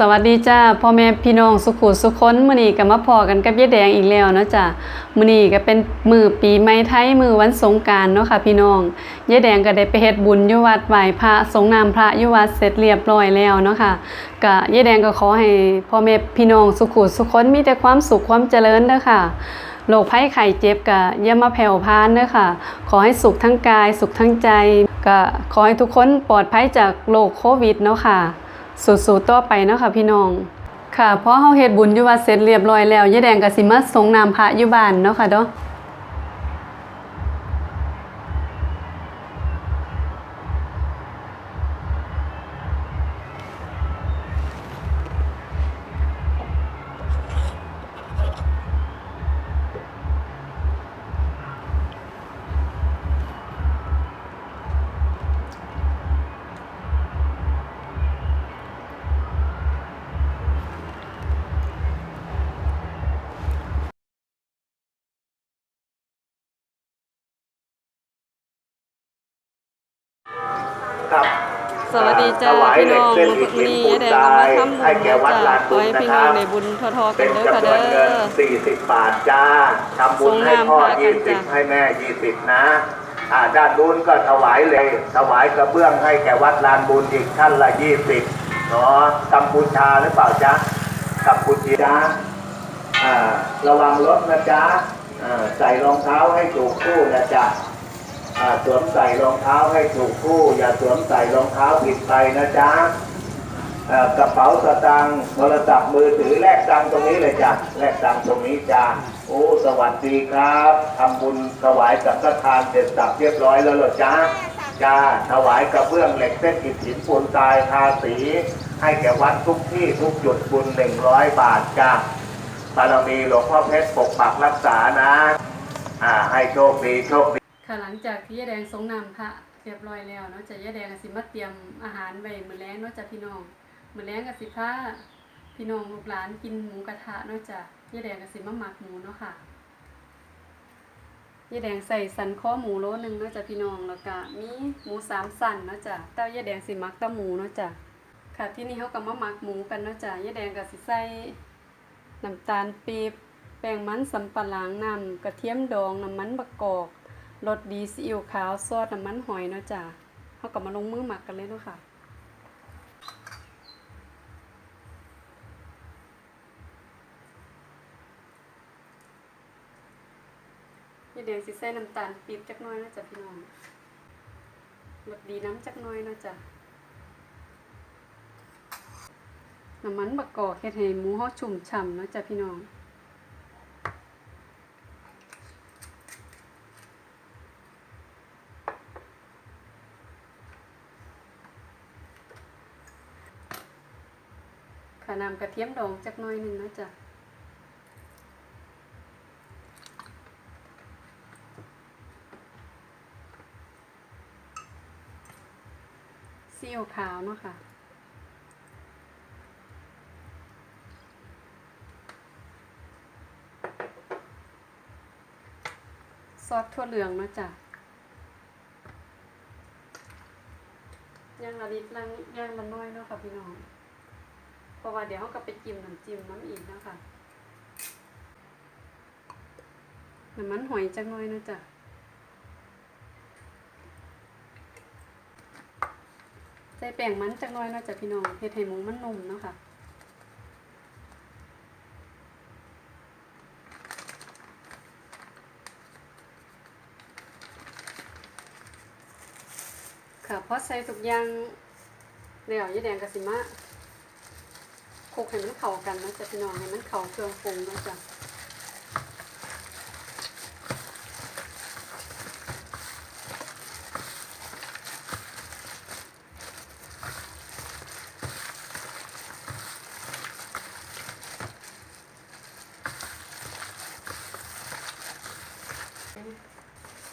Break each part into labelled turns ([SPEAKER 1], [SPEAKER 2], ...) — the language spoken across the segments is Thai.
[SPEAKER 1] สวัสดีจ้าพ่อแม่พี่น้องสุขุสุคนมื้อนี้ก็มาพอกันกับยายแดงอีกแล้วเนาะจ้ะมื้อนี้ก็เป็นมือปีใหม่ไทยมือวันสงกานต์เนาะค่ะพี่น้องยายแดงก็ได้ไปเฮ็ดบุญอยู่วัดไหว้พระสงน้ำพระอยู่วัดเสร็จเรียบร้อยแล้วเนาะค่ะก็ยายแดงก็ขอให้พ่อแม่พี่น้องสุขุสุคนมีแต่ความสุขความเจริญเด้อค่ะโรคภัยไข้เจ็บก็อย่ามาแผ่วพานเด้อค่ะ ขอให้สุขทั้งกาย สุขทั้งใจก็ขอให้ทุกคนปลอดภัยจากโรคโควิดเนาะค่ะ สู้ๆต่อไปเนาะค่ะพี่น้องค่ะเพราะเฮาเฮ็ดบุญอยู่วัดเสร็จเรียบร้อยแล้วยายแดงก็สิมาส่งน้ำพระอยู่บ้านเนาะค่ะเนาะ
[SPEAKER 2] ครับ
[SPEAKER 1] สวัสดีจ้า
[SPEAKER 2] ถวาย
[SPEAKER 1] พี่น้อง
[SPEAKER 2] เหล็ก
[SPEAKER 1] มื้อ
[SPEAKER 2] เส้น
[SPEAKER 1] นี้
[SPEAKER 2] อิ
[SPEAKER 1] ยาย
[SPEAKER 2] ฐ
[SPEAKER 1] แดงก็มาทำบุญ
[SPEAKER 2] ให้แก่วัด
[SPEAKER 1] จ้า
[SPEAKER 2] ลาน
[SPEAKER 1] ข
[SPEAKER 2] บุ
[SPEAKER 1] อ
[SPEAKER 2] ญ
[SPEAKER 1] ให้
[SPEAKER 2] นะ
[SPEAKER 1] พี่
[SPEAKER 2] ค
[SPEAKER 1] น้อง
[SPEAKER 2] รับ
[SPEAKER 1] ได้บุญทอๆกั
[SPEAKER 2] เป็นน
[SPEAKER 1] เด้อค่ะ
[SPEAKER 2] จำน
[SPEAKER 1] เด้
[SPEAKER 2] วนเงิน
[SPEAKER 1] อ
[SPEAKER 2] 40บาทจ้าทำบุญให้พ่อ
[SPEAKER 1] ส่งน้ำพระกันจ้ะ
[SPEAKER 2] 20ให้แม่20นะอ่าด้านนู้นก็ถวายเลย ถวายกระเบื้องให้แก่วัดลานบุญอีกท่านละ20เนาะกัมพูชาหรือเปล่าจ๊ะกัมพูชาอ่าระวังรถนะจ๊ะอ่าใส่รองเท้าให้ถูกคู่นะจ๊ะอ่า สวมใส่รองเท้าให้ถูกคู่ อย่าสวมใส่รองเท้าผิดไปนะจ๊ะกระเป๋าสตางค์โทรศัพท์มือถือแลกตังตรงนี้เลยจ้ะแลกตังตรงนี้จ้ะโอ้สวัสดีครับทำบุญถวายสังฆทานเสร็จสับเรียบร้อยแล้วหรอจ๊ะจ้าถวายกระเบื้องเหล็กเส้นอิฐหินปูนทรายทาสี ให้แก่วัดทุกที่ทุกจุดบุญหนึ่งร้อยบาทจ้าบารมีหลวงพ่อเพชรปกปักรักษานะ อ่าให้โชคดีโชคดี
[SPEAKER 1] ค่ะหลังจากที่ยายแดงสงน้ำพระเรียบร้อยแล้วเนาะจะยายแดงก็สิมาเตรียมอาหารไว้มื้อแลงเนาะจ้ะพี่น้องมื้อแลงก็สิพาพี่น้องลูกหลานกินหมูกระทะเนาะจ้ะยายแดงก็สิมาหมักหมูเนาะค่ะยายแดงใส่สันคอหมูโลนึงเนาะจ้ะพี่น้องแล้วก็มีหมูสามสันเนาะจ้ะแต่ยายแดงสิมักแตะหมูเนาะจ้ะค่ะที่นี่เขาก็มาหมักหมูกันเนาะจ้ะยายแดงก็สิใส่น้ำตาลปี๊บแป้งมันสำปะหลังน้ำกระเทียมดองน้ำมันบักกอก รสดีซีอิ๊วขาวซอสน้ำมันหอยเนาะจ้ะเขาก็มาลงมือหมักกันเลยเนาะค่ะยายแดงสิใส่น้ำตาลปี๊บจักหน้อยนะจ้ะพี่น้องรสดีน้ำจักหน้อยนะจ้ะน้ำมันบักกอกเฮ็ดให้หมูเฮาชุ่มฉ่ำนะจ้ะพี่น้อง ขานำกระเทียมดองจักน่อยหนึ่งนะจ้ะซีอิ๊วขาวเนาะค่ะซอสทั่วเหลืองนะจ้ะย่างละนิดละย่างละน้อยเนาะค่ะพี่น้อง ราะว่าเดี๋ยวเขาก็ไปจิ้มน้ำจิ้มน้ำอีกนะคะน้ำมันหอยจักหน้อยนะจ้ะใส่แป้งมันจักหน้อยนะจ้ะพี่น้องเฮ็ดให้หมูมันนุ่มเนาะค่ะค่ะพอใส่ทุกอย่างแล้วยายแดงกะสิมา คลุกให้มันเข้ากันนะจ้ะพี่น้องให้มันเข้าเครื่องปรุงนะจ้ะ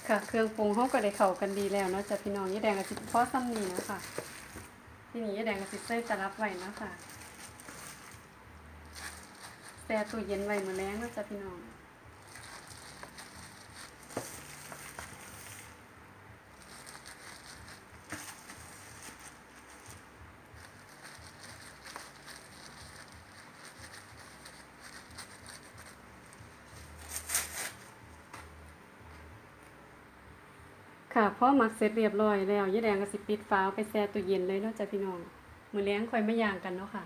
[SPEAKER 1] ค่ะเครื่องปรุงเขาก็ได้เข้ากันดีแล้วเนาะจ้ะพี่น้องยายแดงกะสิพอซ้ำนี่นะคะที่นี่ยายแดงกะสิใส่ตะลับไว้นะค่ะ แช่ตู้เย็นไว้มื้อแลงนะจ๊ะพี่น้องค่ะพอหมักเสร็จเรียบร้อยแล้วยี่แดงก็สิปิดฟ้าไปแช่ตู้เย็นเลยเนาะจ้ะพี่น้อง มื้อแลงคอยไมาย่างกันเนาะค่ะ